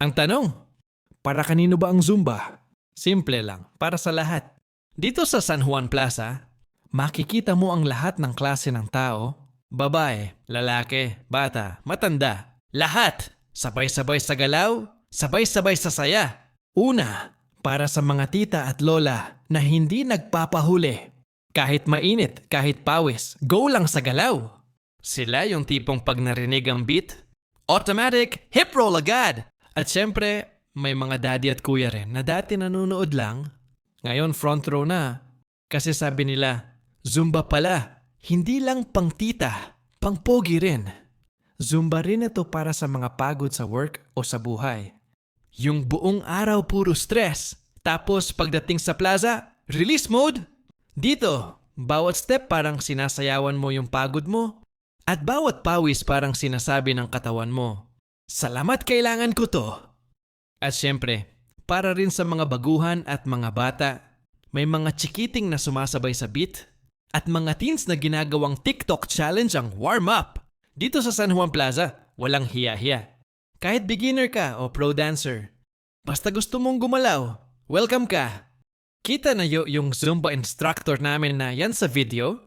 Ang tanong, para kanino ba ang Zumba? Simple lang, para sa lahat. Dito sa San Juan Plaza, makikita mo ang lahat ng klase ng tao. Babae, lalaki, bata, matanda. Lahat! Sabay-sabay sa galaw, sabay-sabay sa saya. Una, para sa mga tita at lola na hindi nagpapahuli. Kahit mainit, kahit pawis, go lang sa galaw. Sila yung tipong pag narinig ang beat, automatic, hip roll agad. At syempre, may mga daddy at kuya rin na dati nanonood lang, ngayon front row na. Kasi sabi nila, Zumba pala, hindi lang pang tita, pang pogi rin. Zumba rin ito para sa mga pagod sa work o sa buhay. Yung buong araw puro stress. Tapos pagdating sa plaza, release mode. Dito, bawat step parang sinasayawan mo yung pagod mo. At bawat pawis parang sinasabi ng katawan mo, Salamat kailangan ko to. At syempre, para rin sa mga baguhan at mga bata, may mga chikiting na sumasabay sa beat at mga teens na ginagawang TikTok challenge ang warm-up. Dito sa San Juan Plaza, walang hiya-hiya. Kahit beginner ka o pro dancer, basta gusto mong gumalaw, welcome ka. Kita na yo yung Zumba instructor namin na yan sa video?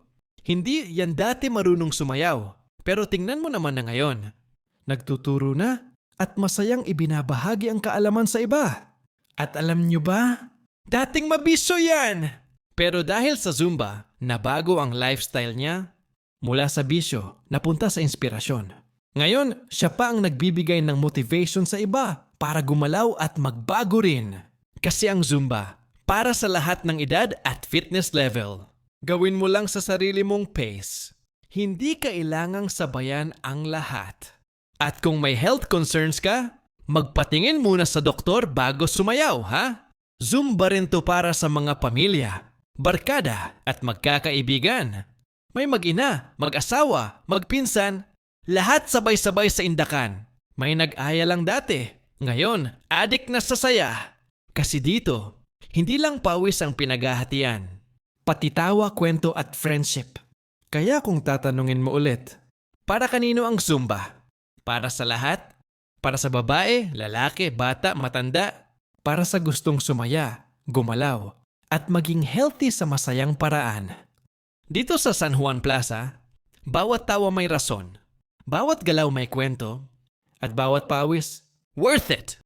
Hindi yan dati marunong sumayaw. Pero tingnan mo naman na ngayon. Nagtuturo na at masayang ibinabahagi ang kaalaman sa iba. At alam nyo ba? Dating mabisyo yan! Pero dahil sa Zumba, nabago ang lifestyle niya mula sa bisyo napunta sa inspirasyon. Ngayon, siya pa ang nagbibigay ng motivation sa iba para gumalaw at magbago rin. Kasi ang Zumba, para sa lahat ng edad at fitness level. Gawin mo lang sa sarili mong pace. Hindi kailangang sabayan ang lahat. At kung may health concerns ka, magpatingin muna sa doktor bago sumayaw, ha? Zumba rin to para sa mga pamilya, barkada at magkakaibigan. May mag-ina, mag-asawa, magpinsan, lahat sabay-sabay sa indakan. May nag-aya lang dati. Ngayon, adik na sa saya. Kasi dito, hindi lang pawis ang pinaghahatian. Pati tawa, kwento at friendship. Kaya kung tatanungin mo ulit, para kanino ang Zumba? Para sa lahat? Para sa babae, lalaki, bata, matanda? Para sa gustong sumaya, gumalaw, at maging healthy sa masayang paraan. Dito sa San Juan Plaza, bawat tawa may rason, bawat galaw may kwento, at bawat pawis, worth it!